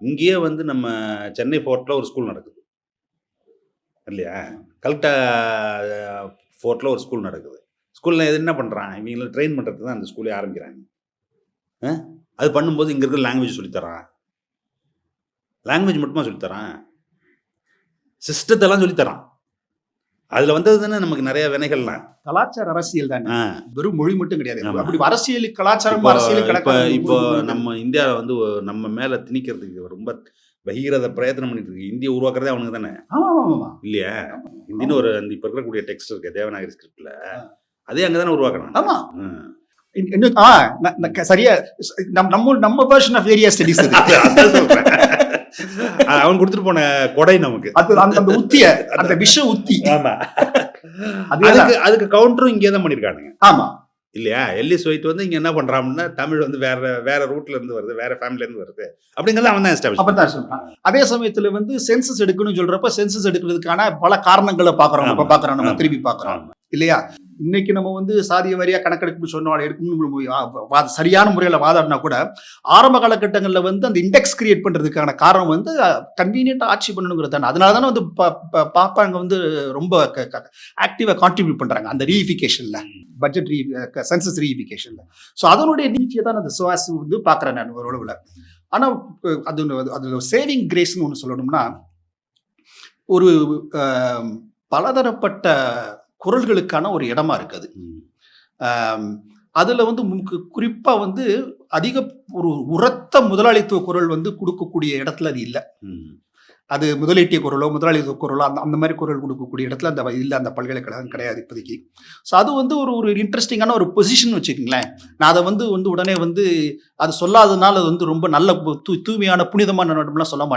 இங்கேயே வந்து நம்ம சென்னை ஃபோர்ட்டில் ஒரு ஸ்கூல் நடக்குது. இல்லையா? கல்கட்டா ஃபோர்ட்டில் ஒரு ஸ்கூல் நடக்குது. ஸ்கூலில் எது என்ன பண்ணுறான் இவங்களை ட்ரெயின் பண்ணுறதுக்கு தான் அந்த ஸ்கூலே ஆரம்பிக்கிறாங்க. ஆ? அது பண்ணும்போது இங்கே இருக்கிற லாங்குவேஜ் சொல்லித்தரான் லாங்குவேஜ் மட்டுமா சொல்லித்தரான் சிஸ்டத்தெல்லாம் சொல்லித்தரான் அதில் வந்தது தானே நமக்கு நிறைய வினைகள்லாம். கலாச்சார அரசியல் தானே? வெறும் மொழி மட்டும் கிடையாது. அப்படி அரசியல் கலாச்சாரம் அரசியல் இப்போ நம்ம இந்தியாவில் வந்து நம்ம மேலே திணிக்கிறதுக்கு ரொம்ப பகீரத பிரயத்தனம் பண்ணிட்டு இருக்கு. இந்திய உருவாக்குறதே அவனுக்கு தானே? ஆமா ஆமா ஆமா இல்லையா இந்தின்னு ஒரு இப்போ இருக்கக்கூடிய டெக்ஸ்ட் இருக்கு. தேவநாகரி ஸ்கிரிப்ட்ல அதே அங்கே தானே உருவாக்குறான் ஆமா. சரியா நம்ம நம்ம நம்ம வெர்ஷன் ஆஃப் ஏரியா ஸ்டடிஸ் அது அது- அதான் சொல்றேன். அது அவன் கொடுத்துட்டு போன கொடை நமக்கு. அந்த உத்திய அந்த விஷ உத்தி. ஆமா. அதுக்கு அதுக்கு கவுண்டரும் இங்கே தான் பண்ணியிருக்கானுங்க ஆமா. இல்லையா? எல்லிஸ் ஒயிட் வந்து இங்க என்ன பண்றான்னா தமிழ் வந்து வேற வேற ரூட்ல இருந்து வருது வேற ஃபேமிலில இருந்து வருது. அப்படிங்கறத அவன் தான் எஸ்டாப்ளிஷ் அப்பதான் சொல்றான். அதே சமயத்துல வந்து சென்சஸ் எடுக்கணும்னு சொல்றப்ப சென்சஸ் எடுக்கிறதுக்கான பல காரணங்களை பாக்குறோம் இப்ப. பாக்குறோம் நம்ம. திரும்பி பாக்குறோம் இல்லையா? இன்னைக்கு நம்ம வந்து சாதிய வாரியா கணக்கெடுப்பு சொன்னோம் எடுக்கணும் சரியான முறையில் வாதாடினா கூட ஆரம்ப காலகட்டங்களில் வந்து அந்த இண்டெக்ஸ் கிரியேட் பண்றதுக்கான காரணம் வந்து கன்வீனியன்ட் ஆட்சி பண்ணணுங்கிறது தானே அதனால தானே வந்து பாப்பாங்க வந்து ரொம்ப ஆக்டிவாக கான்ட்ரிபியூட் பண்றாங்க அந்த ரீஃபிகேஷன்ல பட்ஜெட் ரீ சென்சஸ் ரீஃபிகேஷன்ல ஸோ அதனுடைய நீச்சியை தான் அந்த சுவாஸ் வந்து பார்க்குறேன் நான் ஒரு அளவில். ஆனால் அது அது சேவிங் கிரேஸ்னு ஒன்று சொல்லணும்னா ஒரு பலதரப்பட்ட குரல்களுக்கான ஒரு இடமா இருக்குது. அதுல வந்து முக்கு- குறிப்பா வந்து அதிக ஒரு உரத்த முதலாளித்துவ குரல் வந்து கொடுக்கக்கூடிய இடத்துல அது இல்லை. அது முதலீட்டிய குரலோ முதலாளித்துவ குரலோ அந்த அந்த மாதிரி குரல் கொடுக்கக்கூடிய இடத்துல அந்த இல்லை அந்த பல்கலைக்கழகம் கிடையாது இப்போதைக்கு. ஸோ அது வந்து ஒரு ஒரு இன்ட்ரெஸ்டிங்கான ஒரு பொசிஷன் வச்சுக்கோங்களேன். நான் அதை வந்து வந்து உடனே வந்து அது சொல்லாததுனால அது வந்து ரொம்ப நல்ல தூ தூய்மையான புனிதமான நடம்லாம் சொல்ல மாட்டேன்.